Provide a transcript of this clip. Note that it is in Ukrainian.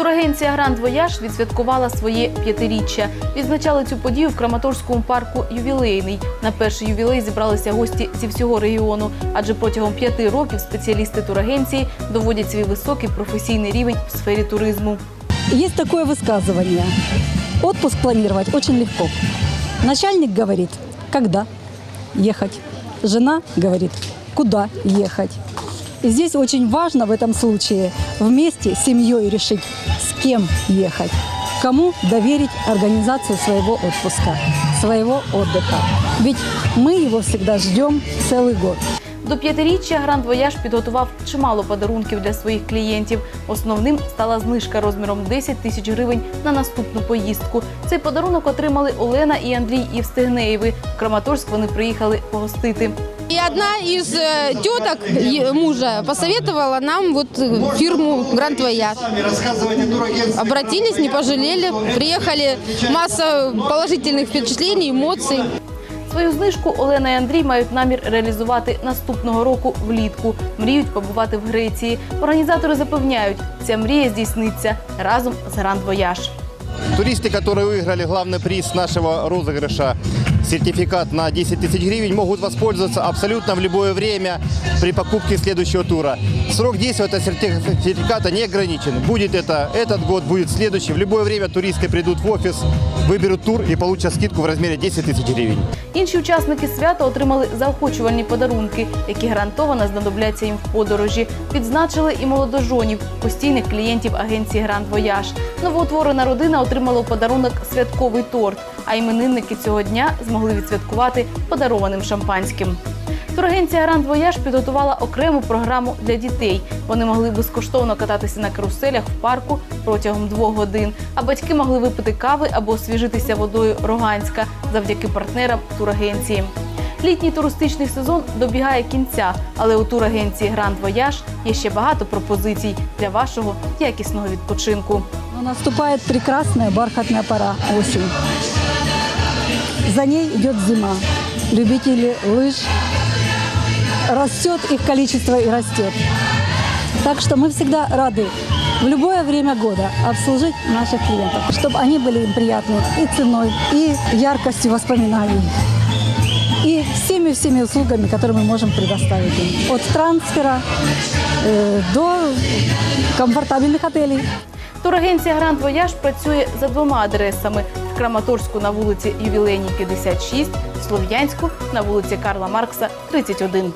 Турагенція Гранд Вояж відсвяткувала своє п'ятиріччя. Відзначали цю подію в Краматорському парку Ювілейний. На перший ювілей зібралися гості зі всього регіону, адже протягом п'яти років спеціалісти турагенції доводять свій високий професійний рівень в сфері туризму. Есть такое высказывание. Отпуск планировать очень легко. Начальник говорит, когда ехать. Жена говорит, куда ехать. И здесь очень важно в этом случае вместе с семьей решить, с кем ехать, кому доверить организацию своего отпуска, своего отдыха. Ведь мы его всегда ждем целый год. До п'ятиріччя Гранд Вояж підготував чимало подарунків для своїх клієнтів. Основним стала знижка розміром 10 тисяч гривень на наступну поїздку. Цей подарунок отримали Олена і Андрій Євстигнеєви. В Краматорськ вони приїхали погостити. И одна из э, теток е- мужа посоветовала нам вот э, фирму Гранд Вояж. Обратились, не пожалели, приехали, масса положительных впечатлений, эмоций. Свою знижку Олена і Андрій мають намір реалізувати наступного року влітку. Мріють побувати в Греції. Організатори запевняють, ця мрія здійсниться разом з Гранд Вояж. Туристы, которые выиграли главный приз нашего розыгрыша, сертификат на 10 тысяч гривен, могут воспользоваться абсолютно в любое время при покупке следующего тура. Срок действия этого сертиф- сертификата не ограничен. Будет это этот год, будет следующий. В любое время туристы придут в офис, выберут тур и получат скидку в размере 10 тысяч гривен. Інші учасники свята отримали заохочувальні подарунки, які гарантовано знадобляться їм в подорожі. Відзначили і молодожонів, постійних клієнтів агенції Гранд Вояж. Новоутворена родина отримала у подарунок святковий торт, а іменинники цього дня змогли відсвяткувати подарованим шампанським. Турагенція Гранд Вояж підготувала окрему програму для дітей. Вони могли безкоштовно кататися на каруселях в парку протягом двох годин, а батьки могли випити кави або освіжитися водою Роганська завдяки партнерам турагенції. Літній туристичний сезон добігає кінця, але у турагенції Гранд Вояж є ще багато пропозицій для вашого якісного відпочинку. Наступает прекрасная бархатная пора осень. За ней идет зима. Любители лыж растет их количество и растет. Так что мы всегда рады в любое время года обслужить наших клиентов, чтобы они были им приятны и ценой, и яркостью воспоминаний, и всеми-всеми услугами, которые мы можем предоставить им. От трансфера э, до комфортабельных отелей. Турагенція Гранд Вояж працює за двома адресами: в Краматорську на вулиці Ювілейній 56, в Слов'янську на вулиці Карла Маркса 31.